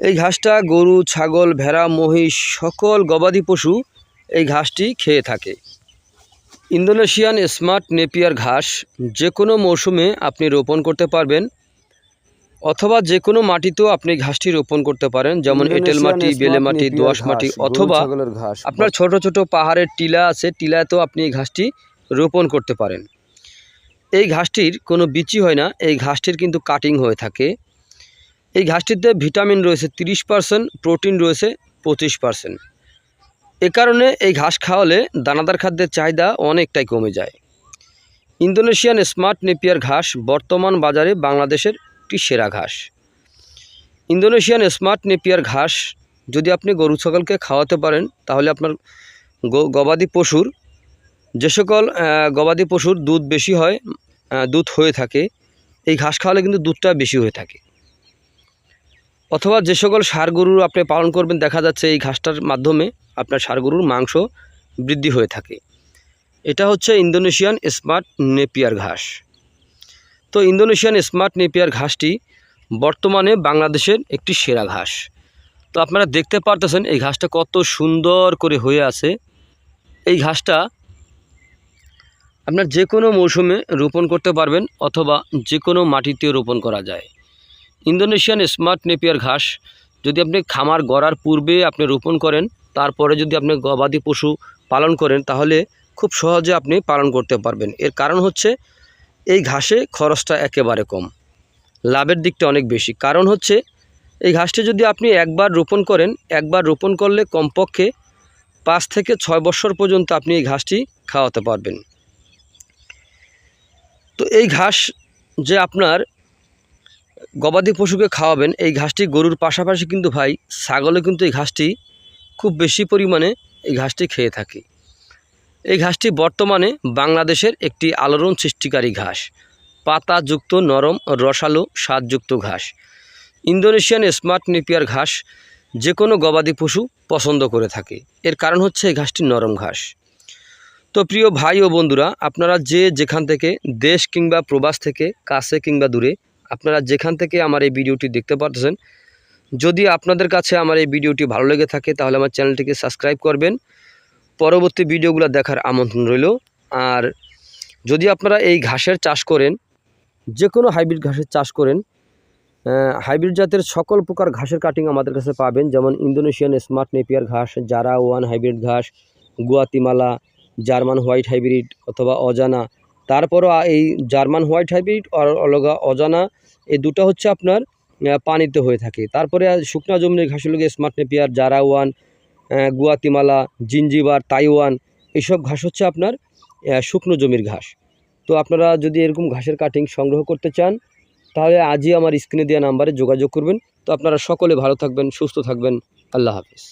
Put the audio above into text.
এই ঘাসটা গরু ছাগল ভেড়া মহিষ সকল গবাদি পশু এই ঘাসটি খেয়ে থাকে। ইন্দোনেশিয়ান স্মার্ট নেপিয়ার ঘাস যে কোনো মৌসুমে আপনি রোপণ করতে পারবেন অথবা যে কোনো মাটিতেও আপনি ঘাসটি রোপণ করতে পারেন যেমন এঁটেল মাটি বেলে মাটি দোআঁশ মাটি অথবা আপনার ছোট ছোট পাহাড়ের টিলা আছে টিলাতেও আপনি এই ঘাসটি রোপণ করতে পারেন। এই ঘাসটির কোনো বিচি হয় না এই ঘাসটির কিন্তু কাটিং হয়ে থাকে। এই ঘাসটিতে ভিটামিন রয়েছে তিরিশ পার্সেন্ট, প্রোটিন রয়েছে পঁচিশ পার্সেন্ট। এ কারণে এই ঘাস খাওয়ালে দানাদার খাদ্যের চাহিদা অনেকটাই কমে যায়। ইন্দোনেশিয়ান স্মার্ট নেপিয়ার ঘাস বর্তমান বাজারে বাংলাদেশের একটি সেরা ঘাস। ইন্দোনেশিয়ান স্মার্ট নেপিয়ার ঘাস যদি আপনি গরু, ছাগলকে খাওয়াতে পারেন, তাহলে আপনার গবাদি পশুর যে সকল গবাদি পশুর দুধ বেশি হয় দুধ হয়ে থাকে, এই ঘাস খাওয়ালে কিন্তু দুধটা বেশি হয়ে থাকে। অথবা যে সকল গরুর আপনি পালন করবেন, দেখা যাচ্ছে এই ঘাসটার মাধ্যমে আপনার গরুর মাংস বৃদ্ধি হয়ে থাকে। এটা হচ্ছে ইন্দোনেশিয়ান স্মার্ট নেপিয়ার ঘাস। তো ইন্দোনেশিয়ান স্মার্ট নেপিয়ার ঘাসটি বর্তমানে বাংলাদেশের একটি সেরা ঘাস। তো আপনারা দেখতে পারতেছেন এই ঘাসটা কত সুন্দর করে হয়ে আছে। এই ঘাসটা আপনার যে কোনো মৌসুমে রোপণ করতে পারবেন অথবা যে কোনো মাটিতেও রোপণ করা যায়। ইন্দোনেশিয়ান স্মার্ট নেপিয়ার ঘাস যদি আপনি খামার গড়ার পূর্বে আপনি রোপণ করেন, তারপরে যদি আপনি গবাদি পশু পালন করেন, তাহলে খুব সহজে আপনি পালন করতে পারবেন। এর কারণ হচ্ছে, এই ঘাসে খরচটা একেবারে কম। লাভের দিকটা অনেক বেশি। কারণ হচ্ছে, এই ঘাসটি যদি আপনি একবার রোপণ করেন, একবার রোপণ করলে কমপক্ষে পাঁচ থেকে ছয় বছর পর্যন্ত আপনি এই ঘাসটি খাওয়াতে পারবেন। তো এই ঘাস যে আপনার গবাদি পশুকে খাওয়াবেন, এই ঘাসটি গরুর পাশাপাশি কিন্তু ভাই ছাগলে কিন্তু এই ঘাসটি খুব বেশি পরিমাণে এই ঘাসটি খেয়ে থাকে। এই ঘাসটি বর্তমানে বাংলাদেশের একটি আলোড়ন সৃষ্টিকারী ঘাস, পাতাযুক্ত নরম রসালো স্বাদযুক্ত ঘাস। ইন্দোনেশিয়ান স্মার্ট নেপিয়ার ঘাস যে কোনো গবাদি পশু পছন্দ করে থাকে। এর কারণ হচ্ছে এই ঘাসটি নরম ঘাস। তো প্রিয় ভাই ও বন্ধুরা, আপনারা যে যেখান থেকে দেশ কিংবা প্রবাস থেকে কাছে কিংবা দূরে আপনারা যেখান থেকে আমার এই ভিডিওটি দেখতে পারতেছেন, যদি আপনাদের কাছে আমার এই ভিডিওটি ভালো লেগে থাকে, তাহলে আমার চ্যানেলটিকে সাবস্ক্রাইব করবেন। পরবর্তী ভিডিওগুলো দেখার আমন্ত্রণ রইল। আর যদি আপনারা এই ঘাসের চাষ করেন যে কোনো হাইব্রিড ঘাসের চাষ করেন হাইব্রিড জাতের সকল প্রকার ঘাসের কাটিং আমাদের কাছে পাবেন, যেমন ইন্দোনেশিয়ান স্মার্ট নেপিয়ার ঘাস, জারা ওয়ান হাইব্রিড ঘাস, গুয়াতিমালা, জার্মান হোয়াইট হাইব্রিড অথবা অজানা তারপরও এই জার্মান হোয়াইট হাইব্রিড আর অলগা অজানা, এই দুটো হচ্ছে আপনার পানিতে হয়ে থাকে। তারপরে শুকনা জমির ঘাসগুলোকে স্মার্ট নেপিয়ার জারা ওয়ান গুয়াতিমালা জিঞ্জিবার তাইওয়ান এইসব ঘাস হচ্ছে আপনার শুকনো জমির ঘাস। তো আপনারা যদি এরকম ঘাসের কাটিং সংগ্রহ করতে চান, তাহলে আজই আমার স্ক্রিনে দেওয়া নাম্বারে যোগাযোগ করবেন। তো আপনারা সকলে ভালো থাকবেন, সুস্থ থাকবেন। আল্লাহ হাফিজ।